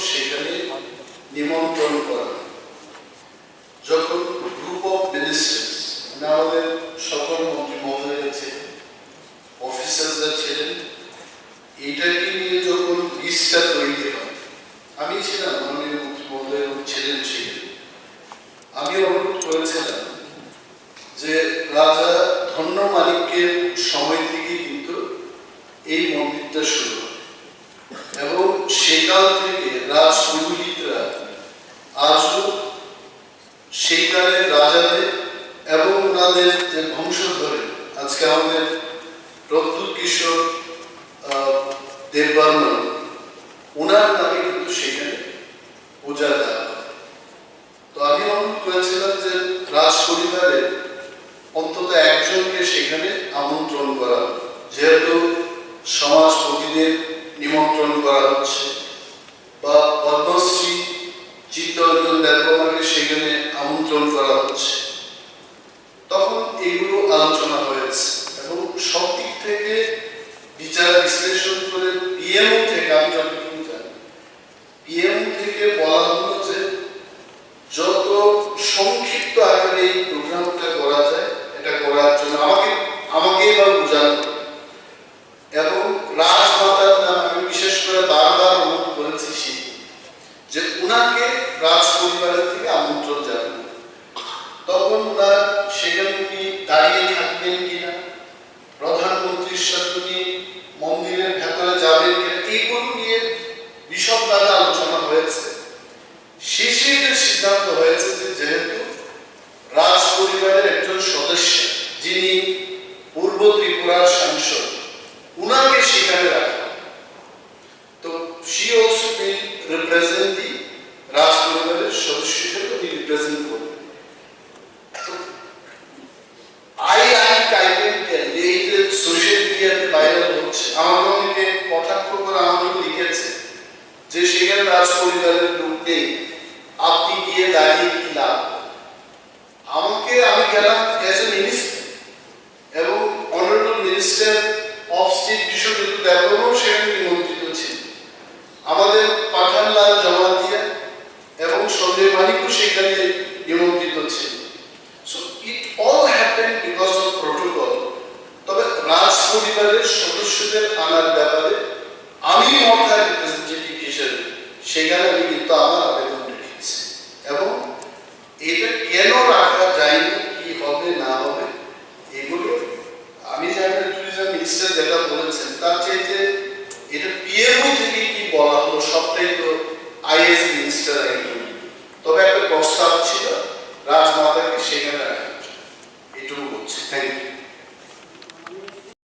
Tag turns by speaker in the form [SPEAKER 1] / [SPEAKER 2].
[SPEAKER 1] সেখানে নিমন্ত্রণ করা যখন গ্রুপ অফ মিনিস্টার্স মানে আমাদের সকল মন্ত্রী মহোদয়রা ছিলেন অফিসার্সরা ছিলেন এটাকে নিয়ে যখন লিস্টটা তৈরি হয়, আমি ছিলাম, মাননীয় মন্ত্রী মহোদয় ছিলেন ছিলেন আমি অনুরোধ করেছিলাম যে রাজা ধন্য মালিকের সময় থেকে কিন্তু এই মন্দিরটা শুরু সেকাল থেকে রাজ পুরোহিতরা আজও সেই কালের রাজাদের এবং ওনাদের যে বংশধরে আজকে আমাদের প্রদ্যুৎ কিশোর আহ, দেববর্মন ওনার নামে কিন্তু সেখানে পূজা দেওয়া তো আমি অনুরোধ করেছিলাম যে রাজ পরিবারের অন্তত একজনকে সেখানে আমন্ত্রণ করা। যেহেতু সমাজপতিদের নিমন্ত্রণ করা হচ্ছে। বা পদ্মশ্রী চিত্তরঞ্জন দেববর্মাকে সেখানে আমন্ত্রণ করা হচ্ছে। তখন এগুলো আলোচনা হয়েছে এবং সব দিক থেকে বিচার বিশ্লেষণ করে পিএমও থেকে আমি যতটুকু জানি, পিএম থেকে বলা হলো যে যত সংক্ষিপ্ত আকারে এই প্রোগ্রামটা করা যায় এটা করার জন্য আমাকে আমাকে এবার বোঝানো হলো। এবং রাজমাতার নাম আমি বিশেষ করে বারবার অনুরোধ করেছি সেই যে উনাকে রাজ পরিবারের থেকে আমন্ত্রণ জানানো তখন ওনার সেখানে উনি দাঁড়িয়ে থাকবেন কিনা সাথে মন্দিরের ভেতরে যাবেন এইগুলো নিয়ে বিশদভাবে আলোচনা হয়েছে। শেষে সিদ্ধান্ত হয়েছে যে যেহেতু রাজ পরিবারের একজন সদস্য, যিনি পূর্ব ত্রিপুরার সাংসদ, উনাকে সেখানে রাখা তো she also will represent the রাজ পরিবারের সদস্য হিসেবে রিপ্রেজেন্ট করবেন তো আই আই টাইপের যে এই যে সোশ্যাল আমাকে অনেকে করে আমাকে লিখেছে যে সেখানে আপনি গিয়ে দাঁড়িয়ে কি লাভ আমাকে আমি গেলাম অ্যাজ এ মিনিস্টার এবং অনারেবল মিনিস্টার অফ স্টেট বিশ্ববিদ্যালয় দেববর্মাও সেখানে নিমন্ত্রিত ছিল আমাদের পাঠানলাল জমাতিয়া এবং সঞ্জয় মানিকও সেখানে নিমন্ত্রিত ছিল so it all happen because of protocol তবে রাজ পরিবারের সদস্যদের আনার ব্যাপারে আমি মথার রিপ্রেজেন্টেটিভ হিসেবে সেখানে আমি কিন্তু আমার আবেদন রেখেছি। এবং এটা কেন রাখা যায়নি, কি হবে, না হবে, এগুলো আমি জানি ট্যুরিজম মিনিস্টার যেটা বলেছেন, তার চাইতে এটা পিএমও থেকে কি বলা হলো, সবটাই তো আইএস মিনিস্টার একজন তবে একটা প্রস্তাব ছিল রাজমাতাকে সেখানে রাখা এটুকু বলছি। Thank you